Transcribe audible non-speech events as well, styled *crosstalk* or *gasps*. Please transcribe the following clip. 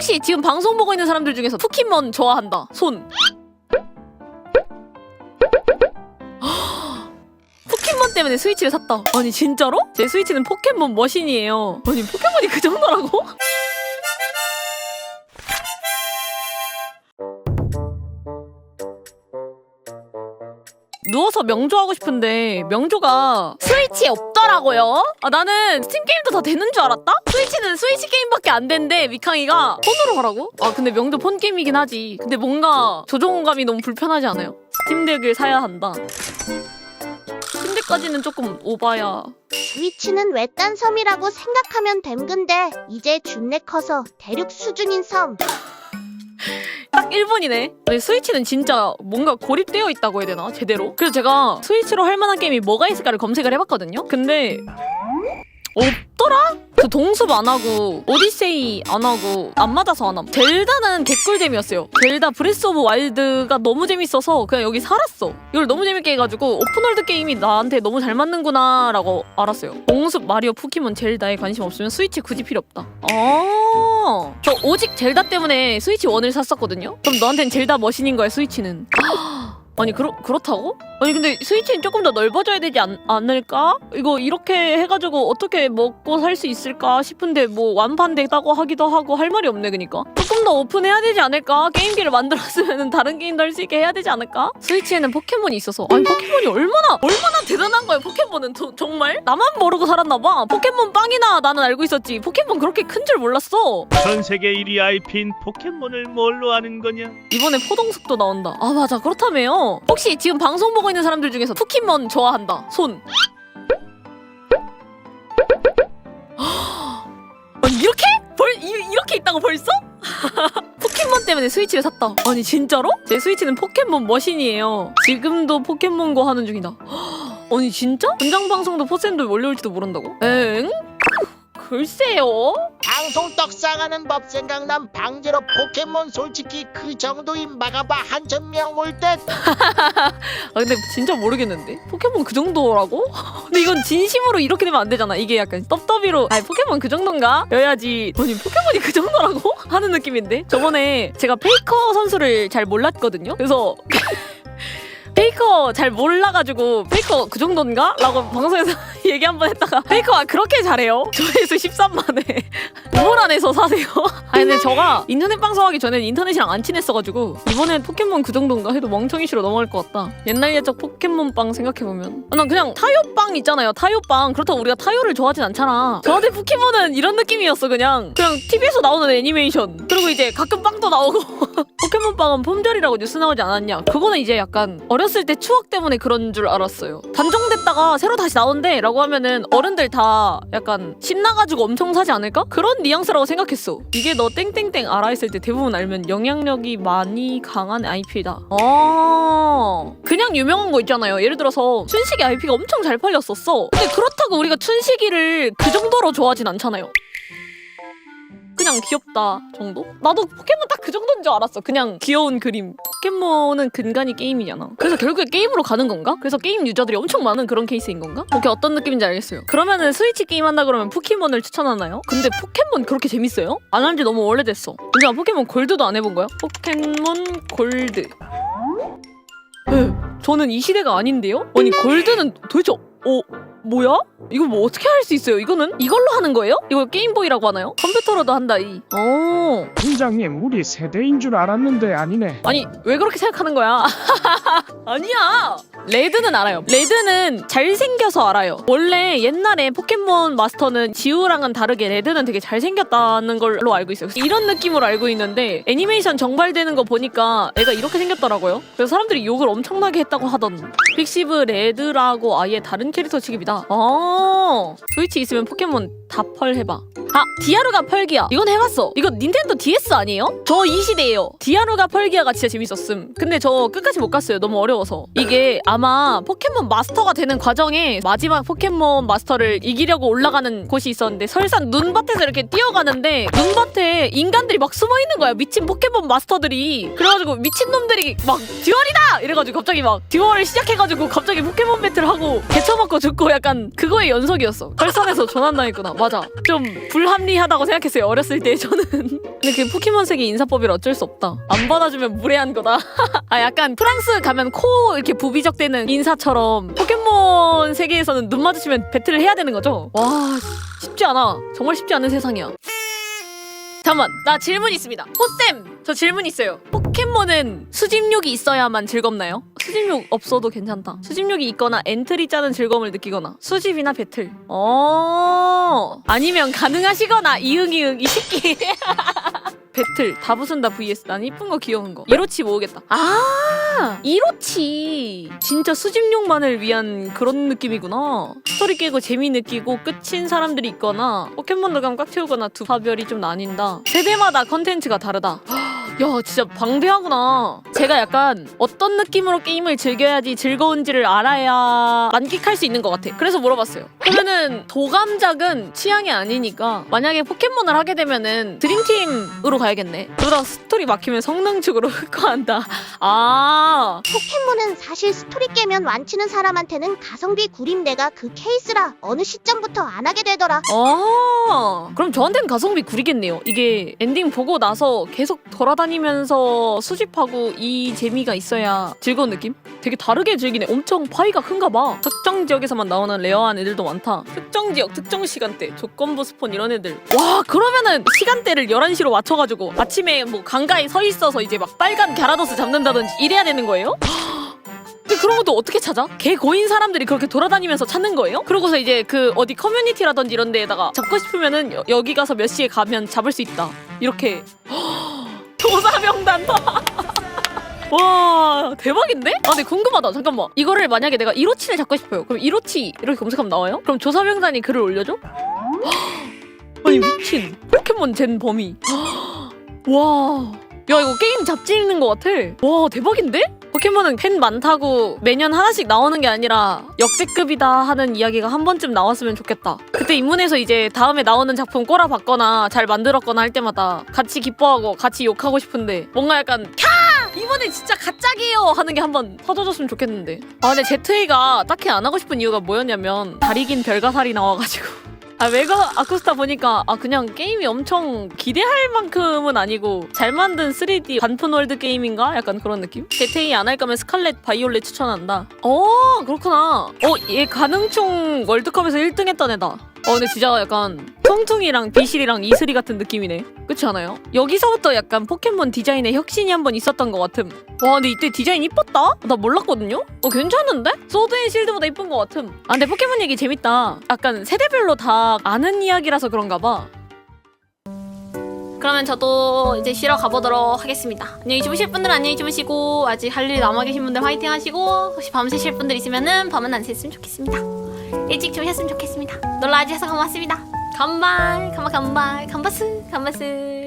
혹시 지금 방송 보고 있는 사람들 중에서 포켓몬 좋아한다. 손. *gasps* 포켓몬 때문에 스위치를 샀다. 아니 진짜로? 제 스위치는 포켓몬 머신이에요. 아니 포켓몬이 그 정도라고? 누워서 명조하고 싶은데 명조가 스위치에 없더라고요. 아 나는 스팀 게임도 다 되는 줄 알았다. 스위치는 스위치 게임밖에 안 된대 미캉이가 폰으로 하라고? 아 근데 명조 폰 게임이긴 하지. 근데 뭔가 조종감이 너무 불편하지 않아요? 스팀덱을 사야 한다. 스팀덱까지는 조금 오바야. 스위치는 외딴 섬이라고 생각하면 됨 근데 이제 준내 커서 대륙 수준인 섬. 딱 1분이네. 근데 스위치는 진짜 뭔가 고립되어 있다고 해야 되나? 제대로. 그래서 제가 스위치로 할 만한 게임이 뭐가 있을까를 검색을 해봤거든요. 근데 없더라? 저 동숲 안 하고 오디세이 안 하고 안 맞아서 안 함. 젤다는 개꿀잼이었어요. 젤다 브레스 오브 와일드가 너무 재밌어서 그냥 여기 살았어. 이걸 너무 재밌게 해가지고 오픈월드 게임이 나한테 너무 잘 맞는구나 라고 알았어요. 동숲 마리오 포켓몬 젤다에 관심 없으면 스위치 굳이 필요 없다. 아, 저 오직 젤다 때문에 스위치 원을 샀었거든요. 그럼 너한텐 젤다 머신인 거야 스위치는. 아니 그렇 그렇다고? 아니 근데 스위치는 조금 더 넓어져야 되지 않, 않을까? 이거 이렇게 해가지고 어떻게 먹고 살 수 있을까 싶은데 뭐 완판되다고 하기도 하고 할 말이 없네 그니까 조금 더 오픈해야 되지 않을까? 게임기를 만들었으면 다른 게임도 할 수 있게 해야 되지 않을까? 스위치에는 포켓몬이 있어서 아니 포켓몬이 얼마나 얼마나 대단한 거야 포켓몬은 도- 정말 나만 모르고 살았나 봐 포켓몬 빵이나 나는 알고 있었지 포켓몬 그렇게 큰 줄 몰랐어 전 세계 1위 IP인 포켓몬을 뭘로 아는 거냐? 이번에 포동숲도 나온다. 아 맞아 그렇다며요. 혹시 지금 방송 보고 있는 사람들 중에서 포켓몬 좋아한다. 손. 때문에 스위치를 샀다. 아니 진짜로? 제 스위치는 포켓몬 머신이에요. 지금도 포켓몬고 하는 중이다. *gasps* 아니 진짜? 분장 방송도 포센도 몰려올지도 모른다고? 엥? 글쎄요. 방송 떡상하는 법 생각난 방제로 포켓몬 솔직히 그 정도인 막아봐 한천 명올 듯. *laughs* 아 근데 진짜 모르겠는데 포켓몬 그 정도라고? *laughs* 근데 이건 진심으로 이렇게 되면 안 되잖아 이게 약간 떡더비로 아 포켓몬 그 정도인가? 여야지 아니 포켓몬이 그 정도라고? *laughs* 하는 느낌인데 저번에 제가 페이커 선수를 잘 몰랐거든요 그래서 페이커 잘 몰라가지고 페이커 그 정도인가? 라고 방송에서 *laughs* 얘기 한 번 했다가 페이커가 그렇게 잘해요? *laughs* 조회수 13만에. *laughs* 우물 안에서 사세요? 아니 근데 저가 인터넷 방송하기 전에 인터넷이랑 안 친했어가지고 이번엔 포켓몬 그 정도인가 해도 멍청이시로 넘어갈 것 같다. 옛날 옛적 포켓몬빵 생각해보면. 아, 난 그냥 타요빵 있잖아요 타요빵. 그렇다고 우리가 타요를 좋아하진 않잖아. 저한테 포켓몬은 이런 느낌이었어 그냥. 그냥 TV에서 나오는 애니메이션. 그리고 이제 가끔 빵도 나오고. 포켓몬빵은 폼절이라고 뉴스 나오지 않았냐. 그거는 이제 약간 어렸을 때 추억 때문에 그런 줄 알았어요. 단종됐다가 새로 다시 나온대 라고 하면은 어른들 다 약간 신나가지고 엄청 사지 않을까? 그런 뉘앙스라고 생각했어. 이게 너 땡땡땡 알아? 했을 때 대부분 알면 영향력이 많이 강한 IP다. 아 그냥 유명한 거 있잖아요. 예를 들어서 춘식이 IP가 엄청 잘 팔렸었어. 근데 그렇다고 우리가 춘식이를 그 정도로 좋아하진 않잖아요 그냥 귀엽다 정도? 나도 포켓몬 딱 그 정도인 줄 알았어. 그냥 귀여운 그림. 포켓몬은 근간이 게임이잖아. 그래서 결국에 게임으로 가는 건가? 그래서 게임 유저들이 엄청 많은 그런 케이스인 건가? 오케이 어떤 느낌인지 알겠어요. 그러면은 스위치 게임 한다 그러면 포켓몬을 추천하나요? 근데 포켓몬 그렇게 재밌어요? 안 한 지 너무 오래됐어. 은정아 포켓몬 골드도 안 해본 거야? 포켓몬 골드. 에, 저는 이 시대가 아닌데요? 아니 골드는 도대체 어 뭐야? 이거 뭐 어떻게 할 수 있어요? 이거는 이걸로 하는 거예요? 이걸 게임보이라고 하나요? 컴퓨터로도 한다 이. 어. 팀장님 우리 세대인 줄 알았는데 아니네 아니 왜 그렇게 생각하는 거야? *laughs* 아니야. 레드는 알아요. 레드는 잘생겨서 알아요. 원래 옛날에 포켓몬 마스터는 지우랑은 다르게 레드는 되게 잘생겼다는 걸로 알고 있어요. 이런 느낌으로 알고 있는데 애니메이션 정발되는 거 보니까 애가 이렇게 생겼더라고요. 그래서 사람들이 욕을 엄청나게 했다고 하던 픽시브 레드라고 아예 다른 캐릭터 취급이다. 어 스위치 있으면 포켓몬 다 펄 해봐. 아 디아루가 펄기야. 이건 해봤어. 이거 닌텐도 DS 아니에요? 저 이 시대예요. 디아루가 펄기아가 진짜 재밌었음. 근데 저 끝까지 못 갔어요. 너무 어려워서. 이게 아마 포켓몬 마스터가 되는 과정에 마지막 포켓몬 마스터를 이기려고 올라가는 곳이 있었는데 설산 눈밭에서 이렇게 뛰어가는데 눈밭에 인간들이 막 숨어 있는 거야. 미친 포켓몬 마스터들이. 그래가지고 미친 놈들이 막 듀얼이다 이래가지고 갑자기 막 듀얼을 시작해가지고 갑자기 포켓몬 배틀 하고 개쳐맞고 죽고 약간 그거에 연속이었어. 설산에서 조난당했구나. 맞아. 좀 불합리하다고 생각했어요. 어렸을 때 저는. 근데 그 포켓몬 세계 인사법이라 어쩔 수 없다. 안 받아주면 무례한 거다. *laughs* 아 약간 프랑스 가면 코 이렇게 부비적대는 인사처럼 포켓몬 세계에서는 눈 마주치면 배틀을 해야 되는 거죠. 와 쉽지 않아. 정말 쉽지 않은 세상이야. 잠깐만 나 질문 있습니다. 호쌤 저 질문 있어요. 포 켓몬은 수집욕이 있어야만 즐겁나요? 수집욕 없어도 괜찮다. 수집욕이 있거나 엔트리 짜는 즐거움을 느끼거나 수집이나 배틀. 어. 아니면 가능하시거나 이응이응 이 새끼. *laughs* 배틀. 다 부순다 vs. 난 이쁜 거 귀여운 거. 이로치 모으겠다. 아! 이로치! 진짜 수집용만을 위한 그런 느낌이구나. 스토리 깨고 재미 느끼고 끝인 사람들이 있거나 포켓몬 감꽉 채우거나 두 사별이 좀 나뉜다. 세대마다 컨텐츠가 다르다 야 진짜 방대하구나 제가 약간 어떤 느낌으로 게임을 즐겨야지 즐거운지를 알아야 만끽할 수 있는 것 같아. 그래서 물어봤어요. 그러면은 도감작은 취향이 아니니까 만약에 포켓몬을 하게 되면은 드림팀으로 가야겠네. 그러다가 스토리 막히면 성능 측으로 *laughs* 흑화한다. 아. 포켓몬은 사실 스토리 깨면 완치는 사람한테는 가성비 구림내가 그 케이스라 어느 시점부터 안 하게 되더라. 아, 그럼 저한테는 가성비 구리겠네요. 이게 엔딩 보고 나서 계속 돌아다니면서 수집하고 이 재미가 있어야 즐거운 느낌? 되게 다르게 즐기네. 엄청 파이가 큰가 봐. 특정 지역에서만 나오는 레어한 애들도 많다. 특정 지역, 특정 시간대, 조건부 스폰 이런 애들. 와, 그러면은 시간대를 11시로 맞춰가지고 아침에 뭐 강가에 서 있어서 이제 막 빨간 갸라도스 잡는다든지 이래야 되는 거예요? *gasps* 근데 그런 것도 어떻게 찾아? 개 고인 사람들이 그렇게 돌아다니면서 찾는 거예요? 그러고서 이제 그 어디 커뮤니티라든지 이런 데에다가 잡고 싶으면은 여, 여기 가서 몇 시에 가면 잡을 수 있다. 이렇게 *gasps* 조사명단 *laughs* 와 대박인데? 아 근데 궁금하다 잠깐만 이거를 만약에 내가 이로치를 잡고 싶어요 그럼 이로치 이렇게 검색하면 나와요? 그럼 조사명단이 글을 올려줘? *gasps* 아니 미친 포켓몬 젠 범위 *gasps* 와. 야 이거 게임 잡지 읽는 것 같아. 와 대박인데? 포켓몬은 팬 많다고 매년 하나씩 나오는 게 아니라 역대급이다 하는 이야기가 한 번쯤 나왔으면 좋겠다. 그때 입문해서 이제 다음에 나오는 작품 꼬라봤거나 잘 만들었거나 할 때마다 같이 기뻐하고 같이 욕하고 싶은데 뭔가 약간 캬! 이번에 진짜 가짜기예요 하는 게 한번 터져줬으면 좋겠는데. 아 근데 제트웨이가 딱히 안 하고 싶은 이유가 뭐였냐면 다리 긴 별가살이 나와가지고. 아 외거 아쿠스타 보니까 아 그냥 게임이 엄청 기대할 만큼은 아니고 잘 만든 3D 반푼 월드 게임인가? 약간 그런 느낌? 제테이 안할 거면 스칼렛 바이올렛 추천한다. 어 그렇구나. 어얘 가능총 월드컵에서 1등 했던 애다. 어 근데 진짜 약간 퉁퉁이랑 비실이랑 이슬이 같은 느낌이네. 그렇지 않아요? 여기서부터 약간 포켓몬 디자인에 혁신이 한 번 있었던 것 같음. 와 근데 이때 디자인 이뻤다? 나 몰랐거든요? 어 괜찮은데? 소드앤실드보다 이쁜 것 같음. 아 근데 포켓몬 얘기 재밌다. 약간 세대별로 다 아는 이야기라서 그런가 봐. 그러면 저도 이제 쉬러 가보도록 하겠습니다. 안녕히 주무실 분들은 안녕히 주무시고 아직 할 일 남아 계신 분들 화이팅 하시고 혹시 밤 새실 분들 있으면은 밤은 안 샜으면 좋겠습니다. 일찍 주무셨으면 좋겠습니다. 놀러 와주셔서 고맙습니다. 간발, 간발, 간발, 간바스, 간바스.